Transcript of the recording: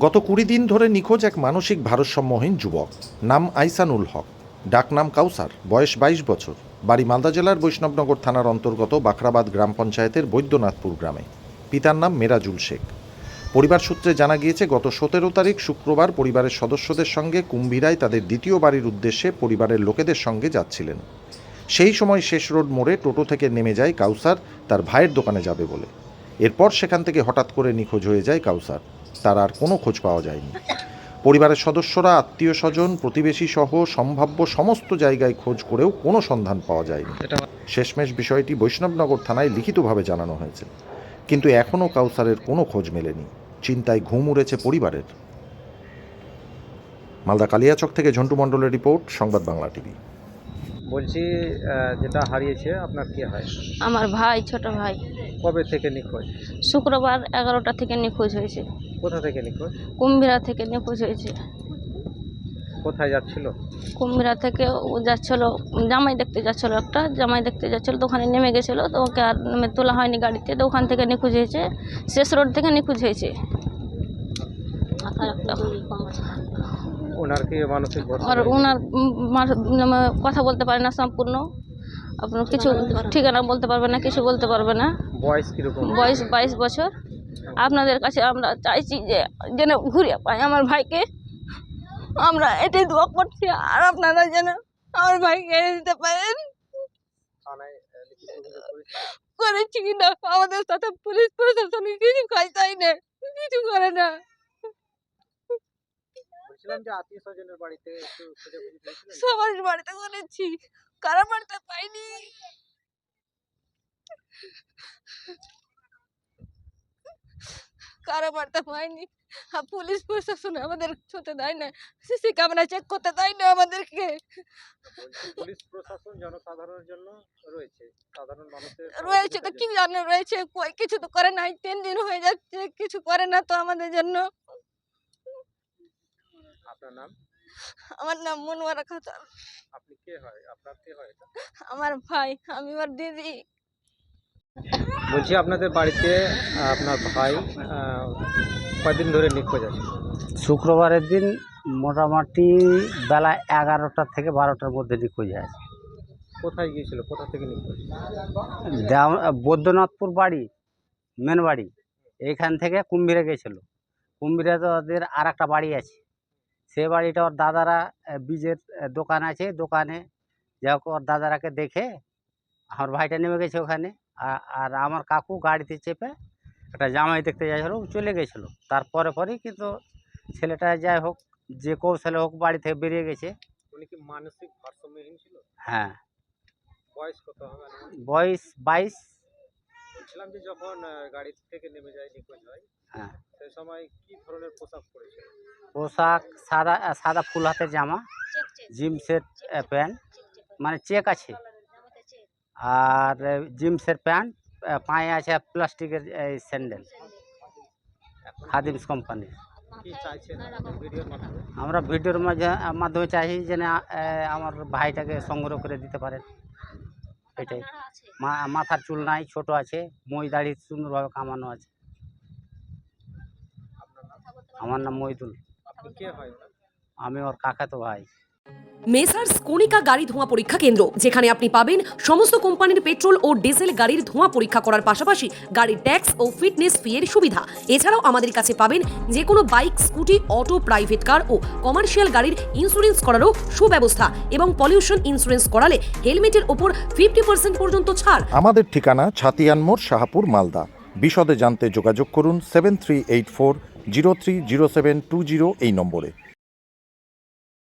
গত কুড়ি দিন ধরে নিখোঁজ এক মানসিক ভারসাম্যহীন যুবক। নাম আইসানুল হক। ডাকনাম কাউসার। বয়স বাইশ বছর। বাড়ি মালদা জেলার বৈষ্ণবনগর থানার অন্তর্গত বাখরাবাদ গ্রাম পঞ্চায়েতের বৈদ্যনাথপুর গ্রামে। পিতার নাম মেরাজুল শেখ। পরিবার সূত্রে জানা গিয়েছে, গত সতেরো তারিখ শুক্রবার পরিবারের সদস্যদের সঙ্গে কুম্ভীরায় তাদের দ্বিতীয় বাড়ির উদ্দেশ্যে পরিবারের লোকেদের সঙ্গে যাচ্ছিলেন। সেই সময় শেষ রোড মোড়ে টোটো থেকে নেমে যায় কাউসার, তার ভাইয়ের দোকানে যাবে বলে। এরপর সেখান থেকে হঠাৎ করে নিখোঁজ হয়ে যায় কাউসার। তার আর কোনো খোঁজ পাওয়া যায়নি। পরিবারের সদস্যরা আত্মীয় স্বজন প্রতিবেশী সহ সম্ভাব্য সমস্ত জায়গায় খোঁজ করেও কোনো সন্ধান পাওয়া যায়নি। শেষমেশ বিষয়টি বৈষ্ণবনগর থানায় লিখিতভাবে জানানো হয়েছে। কিন্তু এখনও কাউসারের কোনো খোঁজ মেলেনি। চিন্তায় ঘুম উড়েছে পরিবারের। মালদা কালিয়াচক থেকে ঝন্টু মণ্ডলের রিপোর্ট সংবাদ বাংলা টিভি। বলছি যেটা হারিয়েছে আপনার কি হয়? আমার ভাই ছোট ভাই। কবে থেকে নিখোঁজ? শুক্রবার এগারোটা থেকে নিখোঁজ হয়েছে। কোথা থেকে নিখোঁজ? কুম্ভীরা থেকে নিখোঁজ হয়েছে। কোথায় যাচ্ছিল? কুম্ভীরা থেকে ও যাচ্ছিল জামাই দেখতে যাচ্ছিল একটা জামাই দেখতে যাচ্ছিল তো ওখানে নেমে গেছিল তো ওকে আর নেমে তোলা হয়নি গাড়িতে তো ওখান থেকে নিখোঁজ হয়েছে শেষ রোড থেকে নিখোঁজ হয়েছে। ওনার কি মানসিক আর ওনার কথা বলতে পারে না সম্পূর্ণ। আপনার কিছু ঠিকানা বলতে পারবে না কিছু বলতে পারবে না। বয়স কীরকম? বয়স বাইশ বছর। আপনাদের কাছে আমরা চাইছি যে যেন ঘুরে পাই আমার ভাইকে। আমরা এটাই দোয়া করছি আর আপনারা যেন আমার ভাইকে এনে দিতে পারেন। করেছে? করেছি কি না? আমাদের সাথে পুলিশ প্রশাসন কিছু কাজ চাই না কিছু করে না। বলছিলাম যে আত্মীয় স্বজনের বাড়িতে একটু খোঁজাখুঁজি করেছিলেন? সবার বাড়িতে করেছি। কারও বাড়িতে পাইনি। কারও বাড়িতে পাইনি। আর পুলিশ প্রশাসন আমাদের ছুতে দেয় না। সিসি ক্যামেরা চেক করতে দেয় না আমাদেরকে। পুলিশ প্রশাসন জনসাধারণের জন্য রয়েছে। সাধারণ মানুষের রয়েছে তো কি জানে রয়েছে কই কিছু তো করে নাই। তিন দিন হয়ে যাচ্ছে কিছু করে না তো আমাদের জন্য। আপনার নাম? আমার নাম মনোয়ারা খাতার আপনি কে হয়? আপনার কে হয় এটা? আমার ভাই আমি আমার দিদি। বলছি আপনাদের বাড়িতে আপনার ভাই কয়দিন ধরে নিখোঁজ আছে? শুক্রবারের দিন মোটামুটি বেলা এগারোটা থেকে বারোটার মধ্যে নিখোঁজ আছে। কোথায় গিয়েছিল? কোথা থেকে নিখোঁজ? বৈদ্যনাথপুর বাড়ি মেন বাড়ি। এইখান থেকে কুম্ভীরে গেছিল। কুম্ভীরে তো ওদের আর একটা বাড়ি আছে। সে বাড়িটা ওর দাদারা বীজের দোকান আছে দোকানে যাই হোক ওর দাদারাকে দেখে আমার ভাইটা নেমে গেছে ওখানে। আর আমার কাকু গাড়িতে চেপে একটা জামাই দেখতে যাইছিল চলে গেছিল। তারপরে পরেই কিন্তু ছেলেটা যাই হোক যে কৌশলে হোক বাড়ি থেকে বেরিয়ে গেছে। মানসিক ভারসাম্যহীন ছিল? হ্যাঁ। বয়স কত? হবে বয়স বাইশ। বলছিলাম যে যখন গাড়ি থেকে নেমে যায় নিখোঁজ হয় হ্যাঁ। সেই সময় কি ধরনের পোশাক পরেছিল? পোশাক সাদা সাদা ফুল হাতের জামা জিন্সের প্যান্ট মানে চেক আছে। আর জিন্সের প্যান্ট পায়ে আছে প্লাস্টিকের এই স্যান্ডেল। এখন খাদিমস কোম্পানির কি ভিডিওর মাধ্যমে? আমরা ভিডিওর মাধ্যমে চাইছি যেন আহ, আমার ভাইটাকে সংগ্রহ করে দিতে পারেন। এটাই মা- মাথার চুল নাই ছোট আছে মই দাড়ি সুন্দরভাবে কামানো আছে। আমার নাম মহিদুল আপনি কে ওনার? আমি ওর কাকাতো ভাই। মেসার্স কণিকা গাড়ি ধোঁয়া পরীক্ষা কেন্দ্র, যেখানে আপনি পাবেন সমস্ত কোম্পানির পেট্রোল ও ডিজেল গাড়ির ধোঁয়া পরীক্ষা করার পাশাপাশি গাড়ির ট্যাক্স ও ফিটনেস ফি এর সুবিধা। এছাড়াও আমাদের কাছে পাবেন যে কোনো bike, scooty, auto, private car ও কমার্শিয়াল গাড়ির ইন্স্যুরেন্স করারও সুব্যবস্থা এবং পলিউশন ইন্স্যুরেন্স করালে হেলমেটের ওপর ফিফটি পার্সেন্ট পর্যন্ত ছাড়। আমাদের ঠিকানা ছাতিয়ানমোড় শাহাপুর, মালদা। বিশদে জানতে যোগাযোগ করুন seven three eight four zero three zero seven two zero এই নম্বরে।